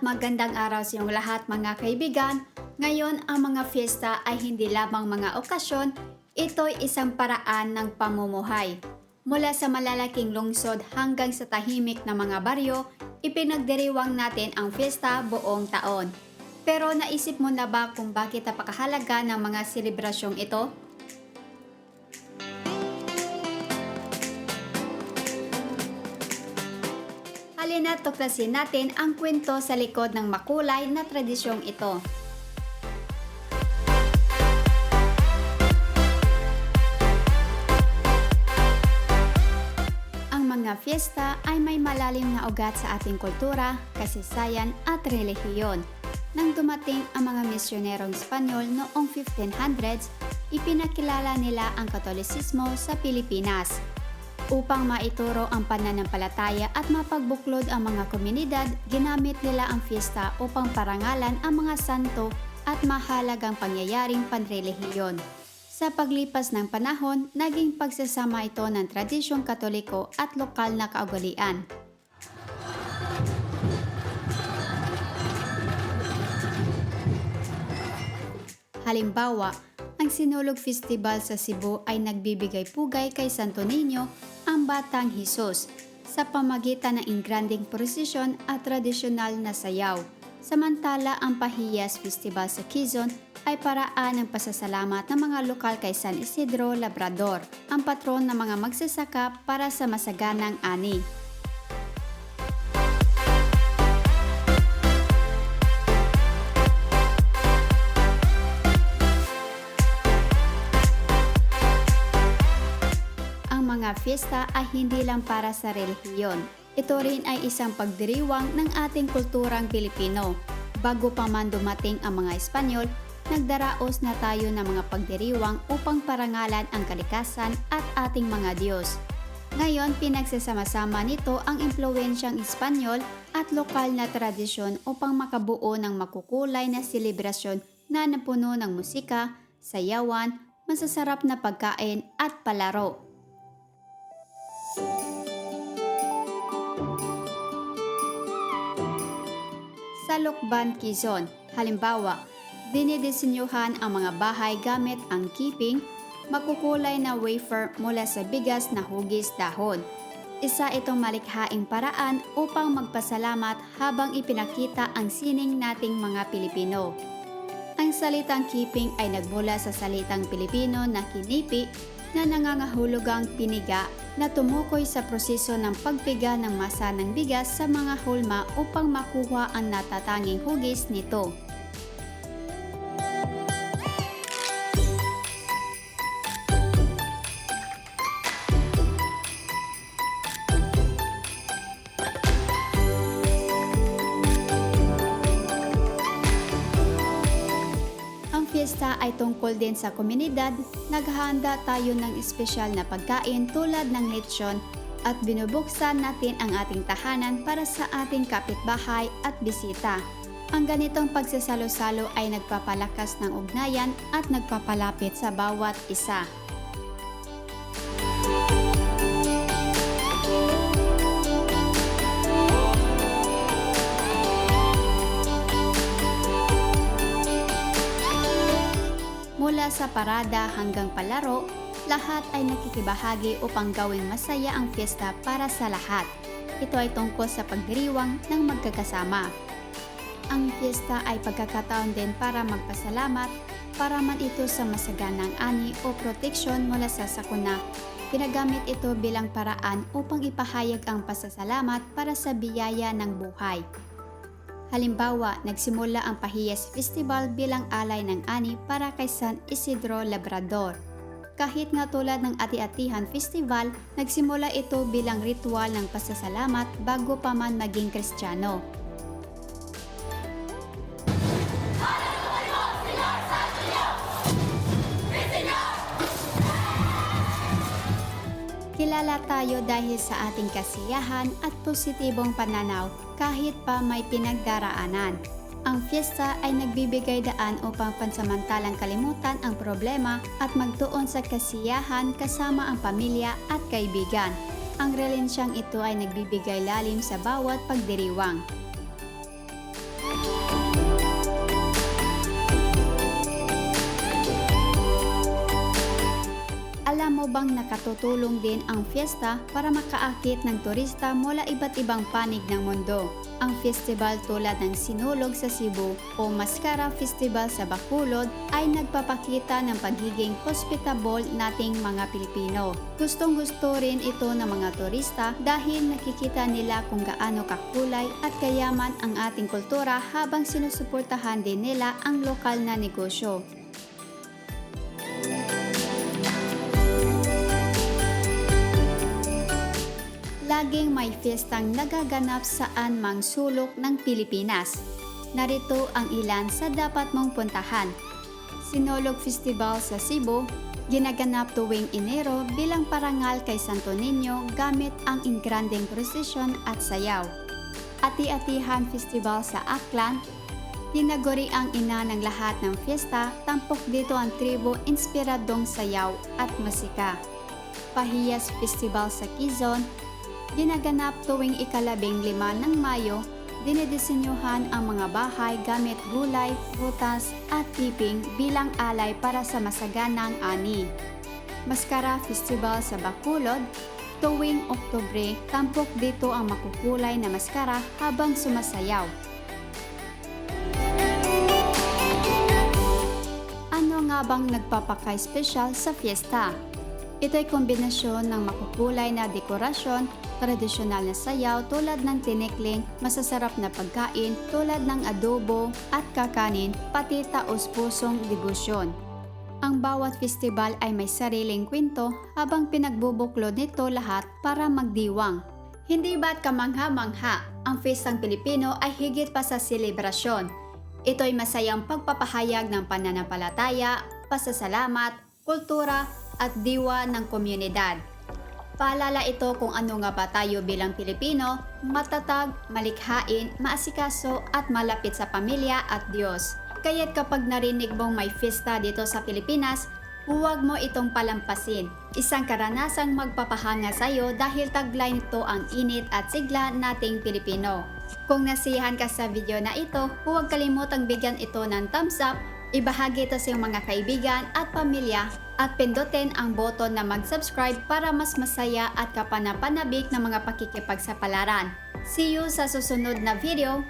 magandang araw sa inyong lahat mga kaibigan. Ngayon, ang mga fiesta ay hindi lamang mga okasyon, ito'y isang paraan ng pamumuhay. Mula sa malalaking lungsod hanggang sa tahimik na mga baryo, ipinagdiriwang natin ang fiesta buong taon. Pero naisip mo na ba kung bakit napakahalaga ng mga selebrasyong ito? Halina tuklasin natin ang kwento sa likod ng makulay na tradisyong ito. Ang mga fiesta ay may malalim na ugat sa ating kultura, kasaysayan at relihiyon. Nang dumating ang mga misyonerong Espanyol noong 1500s, ipinakilala nila ang Katolisismo sa Pilipinas. Upang maituro ang pananampalataya at mapagbuklod ang mga komunidad, ginamit nila ang fiesta upang parangalan ang mga santo at mahalagang pangyayaring panrelihiyon. Sa paglipas ng panahon, naging pagsasama ito ng tradisyong katoliko at lokal na kaugalian. Halimbawa, ang Sinulog Festival sa Cebu ay nagbibigay pugay kay Santo Niño, ang Batang Hesus, sa pamagitan ng ingranding prosesyon at tradisyonal na sayaw. Samantala, ang Pahiyas Festival sa Quezon ay paraan ng pasasalamat ng mga lokal kay San Isidro Labrador, ang patron ng mga magsasaka para sa masaganang ani. Mga fiesta ay hindi lang para sa relihiyon. Ito rin ay isang pagdiriwang ng ating kulturang Pilipino. Bago pa man dumating ang mga Espanyol, nagdaraos na tayo ng mga pagdiriwang upang parangalan ang kalikasan at ating mga Diyos. Ngayon, pinagsasama-sama nito ang impluensyang Espanyol at lokal na tradisyon upang makabuo ng makukulay na selebrasyon na napuno ng musika, sayawan, masasarap na pagkain at palaro. Sa Lukban, Quezon, halimbawa, dinidisenyuhan ang mga bahay gamit ang keeping, makukulay na wafer mula sa bigas na hugis dahon. Isa itong malikhaing paraan upang magpasalamat habang ipinakita ang sining nating mga Pilipino. Ang salitang keeping ay nagmula sa salitang Pilipino na kinipi na nangangahulugang piniga na tumukoy sa proseso ng pagpiga ng masa ng bigas sa mga hulma upang makuha ang natatanging hugis nito. Ay tungkol din sa komunidad. Naghahanda tayo ng espesyal na pagkain tulad ng lechon at binubuksan natin ang ating tahanan para sa ating kapitbahay at bisita. Ang ganitong pagsasalo-salo ay nagpapalakas ng ugnayan at nagpapalapit sa bawat isa. Sa parada hanggang palaro, lahat ay nakikibahagi upang gawing masaya ang fiesta para sa lahat. Ito ay tungkol sa pagdiriwang ng magkakasama. Ang fiesta ay pagkakataon din para magpasalamat para man ito sa masaganang ani o proteksyon mula sa sakuna. Pinagamit ito bilang paraan upang ipahayag ang pasasalamat para sa biyaya ng buhay. Halimbawa, nagsimula ang Pahiyas Festival bilang alay ng ani para kay San Isidro Labrador. Kahit nga tulad ng Ati-Atihan Festival, nagsimula ito bilang ritual ng pasasalamat bago pa man maging Kristiyano. Kilala tayo dahil sa ating kasiyahan at positibong pananaw kahit pa may pinagdaraanan. Ang fiesta ay nagbibigay daan upang pansamantalang kalimutan ang problema at magtuon sa kasiyahan kasama ang pamilya at kaibigan. Ang relensyang ito ay nagbibigay lalim sa bawat pagdiriwang. Bang nakatutulong din ang fiesta para makaakit ng turista mula iba't ibang panig ng mundo? Ang festival tulad ng Sinulog sa Cebu o Mascara Festival sa Bacolod ay nagpapakita ng pagiging hospitable nating mga Pilipino. Gustong gusto rin ito ng mga turista dahil nakikita nila kung gaano kakulay at kayaman ang ating kultura habang sinusuportahan din nila ang lokal na negosyo. Laging may fiestang nagaganap saan mang sulok ng Pilipinas. Narito ang ilan sa dapat mong puntahan. Sinolog Festival sa Cebu, ginaganap tuwing Enero bilang parangal kay Santo Niño gamit ang ingranding prosesyon at sayaw. Ati-atihan Festival sa Aklan, tinaguri ang ina ng lahat ng fiesta, tampok dito ang tribo inspiradong sayaw at masika. Pahiyas Festival sa Quezon, ginaganap tuwing ikalabing lima ng Mayo, dinidisenyohan ang mga bahay gamit gulay, prutas at tiping bilang alay para sa masaganang ani. Maskara Festival sa Bacolod, tuwing Oktubre, tampok dito ang makukulay na maskara habang sumasayaw. Ano nga bang nagpapaka-special sa fiesta? Ito ay kombinasyon ng makukulay na dekorasyon, tradisyonal na sayaw tulad ng tinikling, masasarap na pagkain tulad ng adobo at kakanin, pati taos-pusong debosyon. Ang bawat festival ay may sariling kwento habang pinagbubuklod nito lahat para magdiwang. Hindi ba't kamangha-mangha, ang Festang Pilipino ay higit pa sa selebrasyon. Ito ay masayang pagpapahayag ng pananampalataya, pasasalamat, kultura at diwa ng komunidad. Paalala ito kung ano nga ba tayo bilang Pilipino, matatag, malikhain, maasikaso at malapit sa pamilya at Diyos. Kaya't kapag narinig mong may fiesta dito sa Pilipinas, huwag mo itong palampasin. Isang karanasang magpapahanga sa iyo dahil taglay nito ang init at sigla nating Pilipino. Kung nasiyahan ka sa video na ito, huwag kalimutang bigyan ito ng thumbs up Ibahagi ito sa iyong mga kaibigan at pamilya at pindutin ang button na mag-subscribe para mas masaya at kapanapanabik ng mga pakikipagsapalaran. See you sa susunod na video.